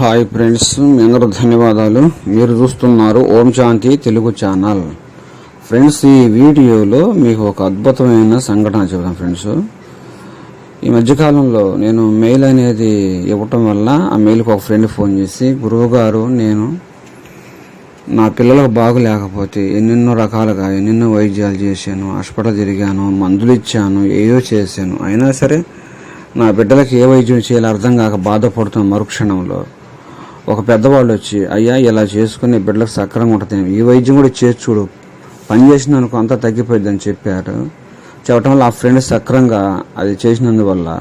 Hi friends మీ అందరూ ధన్యవాదాలు. మీరు చూస్తున్నారు ఓం శాంతి తెలుగు ఛానల్. ఫ్రెండ్స్ ఈ వీడియోలో మీకు ఒక అద్భుతమైన సంఘటన చెప్తాను ఫ్రెండ్స్. ఈ మధ్యకాలంలో నేను మెయిల్ అనేది ఇవ్వటం వల్ల ఆ మెయిల్కి ఒక ఫ్రెండ్ ఫోన్ చేసి గురువు గారు నేను నా పిల్లలకు బాగులేకపోతే ఎన్నెన్నో రకాలుగా ఎన్నెన్నో వైద్యాలు చేశాను హాస్పిటల్ తిరిగాను మందులు ఇచ్చాను ఏయో చేశాను. అయినా సరే నా బిడ్డలకి ఏ వైద్యం చేయాలో అర్థం కాక బాధపడుతున్న మరుక్షణంలో ఒక పెద్దవాళ్ళు వచ్చి అయ్యా ఇలా చేసుకుని బిడ్డలకు సక్రంగా ఉంటుంది ఈ వైద్యం కూడా చేసి చూడు. పని చేసిన అనుకో అంతా తగ్గిపోయిందని చెప్పారు. చెప్పడం వల్ల ఆ ఫ్రెండ్ సక్రంగా అది చేసినందువల్ల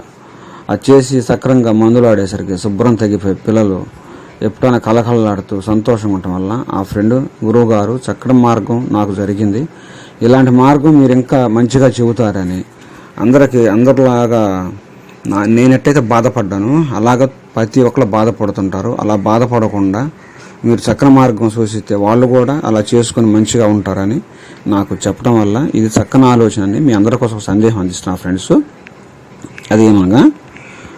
అది చేసి సక్రంగా మందులు ఆడేసరికి శుభ్రం తగ్గిపోయి పిల్లలు ఎప్పుడైనా కలకలలాడుతూ సంతోషం ఉండటం వల్ల ఆ ఫ్రెండ్ గురువు గారు చక్కటి మార్గం నాకు జరిగింది. ఇలాంటి మార్గం మీరు ఇంకా మంచిగా చెబుతారని అందరికీ అందరిలాగా నా నేను బాధపడ్డాను. అలాగ ప్రతి ఒక్కరు బాధపడుతుంటారు. అలా బాధపడకుండా మీరు చక్కని మార్గం సూచిస్తే వాళ్ళు కూడా అలా చేసుకుని మంచిగా ఉంటారని నాకు చెప్పడం వల్ల ఇది చక్కని ఆలోచన అని మీ అందరి కోసం సందేహం అందిస్తున్నా ఫ్రెండ్స్. అదేమనగా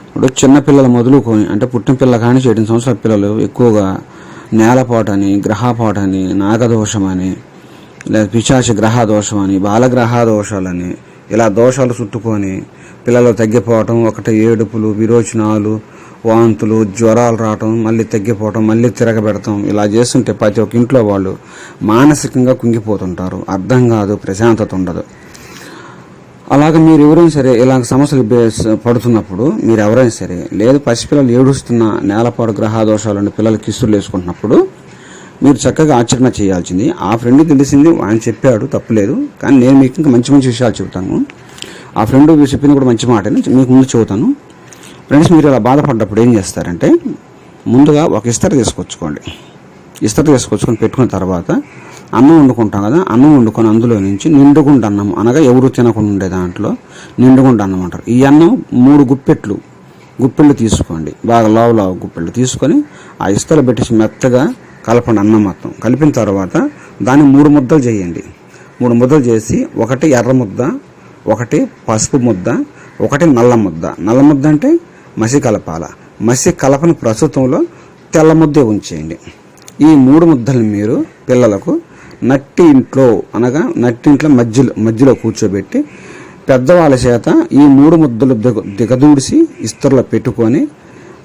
ఇప్పుడు చిన్నపిల్లలు మొదలుకొని అంటే పుట్టిన పిల్ల కానీ ఏడు సంవత్సరాల పిల్లలు ఎక్కువగా నేలపాటని గ్రహపాటని నాగదోషమని లేదా పిశాచ గ్రహ దోషమని బాలగ్రహ దోషాలని ఇలా దోషాలు చుట్టుకొని పిల్లలు తగ్గిపోవటం ఒకటి ఏడుపులు విరోచనాలు వాంతులు జ్వరాలు రావటం మళ్ళీ తగ్గిపోవటం మళ్ళీ తిరగబెడతాం. ఇలా చేస్తుంటే ప్రతి ఒక్క ఇంట్లో వాళ్ళు మానసికంగా కుంగిపోతుంటారు. అర్థం కాదు ప్రశాంతత ఉండదు. అలాగ మీరు ఎవరైనా సరే ఇలాంటి సమస్యలు పడుతున్నప్పుడు మీరు ఎవరైనా సరే లేదు పసిపిల్లలు ఏడుస్తున్న నేలపాడు గ్రహదోషాలను పిల్లలు కిస్తులు వేసుకుంటున్నప్పుడు మీరు చక్కగా ఆచరణ చేయాల్సింది. ఆ ఫ్రెండ్ తెలిసింది ఆయన చెప్పాడు తప్పులేదు కానీ నేను మీకు ఇంకా మంచి మంచి విషయాలు చెబుతాను. ఆ ఫ్రెండ్ మీరు చెప్పింది కూడా మంచి మాట మీకు ముందు చెబుతాను. ఫ్రెండ్స్ మీరు ఇలా బాధపడ్డప్పుడు ఏం చేస్తారంటే ముందుగా ఒక ఇస్తర తీసుకొచ్చుకోండి. ఇస్తర తీసుకొచ్చుకొని పెట్టుకున్న తర్వాత అన్నం వండుకుంటాం కదా అన్నం వండుకొని అందులో నుంచి నిండుగుండ అన్నం అనగా ఎవరు తినకుండా ఉండే దాంట్లో నిండుగుండ అన్నం అంటారు. ఈ అన్నం మూడు గుప్పెట్లు గుప్పెళ్ళు తీసుకోండి. బాగా లావు లావు గుప్పెళ్ళు తీసుకొని ఆ ఇస్తలు పెట్టేసి మెత్తగా కలపండి అన్నం మొత్తం. కలిపిన తర్వాత దాన్ని మూడు ముద్దలు చేయండి. మూడు ముద్దలు చేసి ఒకటి ఎర్ర ముద్ద ఒకటి పసుపు ముద్ద ఒకటి నల్ల ముద్ద. నల్ల ముద్ద అంటే మసి కలపాల మసి కలపని ప్రస్తుతంలో తెల్ల ముద్దే ఉంచేయండి. ఈ మూడు ముద్దలు మీరు పిల్లలకు నట్టి ఇంట్లో అనగా నట్టి ఇంట్లో మధ్యలో మధ్యలో కూర్చోబెట్టి పెద్దవాళ్ళ చేత ఈ మూడు ముద్దలు దిగ దిగదూడిసి ఇస్తరులో పెట్టుకొని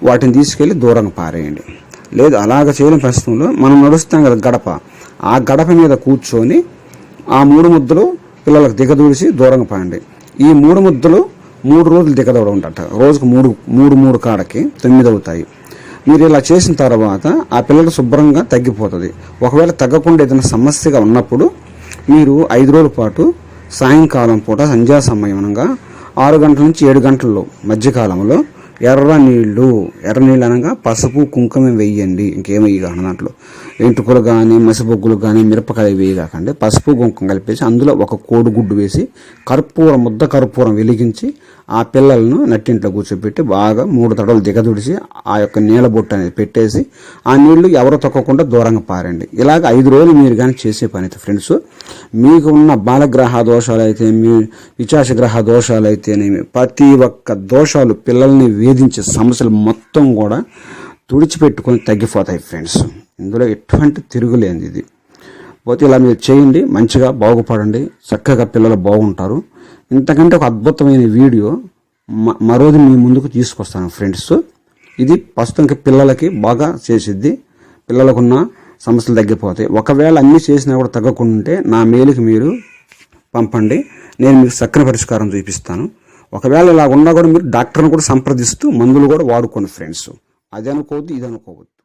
వాటిని తీసుకెళ్ళి దూరంగా పారేయండి. లేదు అలాగ చేయడం ప్రస్తుతంలో మనం నడుస్తాం కదా గడప. ఆ గడప మీద కూర్చొని ఆ మూడు ముద్దలు పిల్లలకు దిగదూడిసి దూరంగా పాయండి ఈ మూడు ముద్దలు మూడు రోజులు దిగదవడం ఉంటట రోజుకు మూడు మూడు మూడు కాడకి తొమ్మిది అవుతాయి మీరు ఇలా చేసిన తర్వాత ఆ పిల్లలు శుభ్రంగా తగ్గిపోతుంది. ఒకవేళ తగ్గకుండా ఏదైనా సమస్యగా ఉన్నప్పుడు మీరు ఐదు రోజుల పాటు సాయంకాలం పూట సంధ్యా సమయం అనగా ఆరు గంటల నుంచి ఏడు గంటల్లో మధ్యకాలంలో ఎర్ర నీళ్ళు ఎర్ర నీళ్ళు అనగా పసుపు కుంకుమ వేయండి. ఇంకేం వేయగాను దాంట్లో. ఎంటుకలు కానీ మసిబొగ్గులు కానీ మిరపకాయ వేయగాకండి. పసుపు కుంకుమ కలిపేసి అందులో ఒక కోడిగుడ్డు వేసి కర్పూరం ముద్ద కర్పూరం వెలిగించి ఆ పిల్లలను నట్టింట్లో కూర్చోబెట్టి బాగా మూడు తడవలు దిగదుడిచి ఆ యొక్క నీళ్ళ బొట్టు అనేది పెట్టేసి ఆ నీళ్ళు ఎవరు తొక్కకుండా దూరంగా పారండి. ఇలాగ ఐదు రోజులు మీరు కానీ చేసే పని అయితే ఫ్రెండ్స్ మీకు ఉన్న బాలగ్రహ దోషాలు అయితే మీ విచాస గ్రహ దోషాలు అయితేనేమి ప్రతి ఒక్క దోషాలు పిల్లల్ని వేధించే సమస్యలు మొత్తం కూడా తుడిచిపెట్టుకొని తగ్గిపోతాయి ఫ్రెండ్స్. ఇందులో ఎటువంటి తిరుగులేనిది ఇది. పోతే ఇలా మీరు చేయండి మంచిగా బాగుపడండి చక్కగా పిల్లలు బాగుంటారు. ఇంతకంటే ఒక అద్భుతమైన వీడియో మ- మరోది మీ ముందుకు తీసుకొస్తాను ఫ్రెండ్స్. ఇది ప్రస్తుతానికి పిల్లలకి బాగా చేసిద్ది. పిల్లలకున్న సమస్యలు తగ్గిపోతాయి. ఒకవేళ అన్నీ చేసినా కూడా తగ్గకుండా ఉంటే నా మేలుకి మీరు పంపండి. నేను మీకు చక్కని పరిష్కారం చూపిస్తాను. ఒకవేళ ఇలా ఉన్నా కూడా మీరు డాక్టర్ని కూడా సంప్రదిస్తూ మందులు కూడా వాడుకోండి ఫ్రెండ్స్. అది అనుకోవద్దు ఇది అనుకోవద్దు.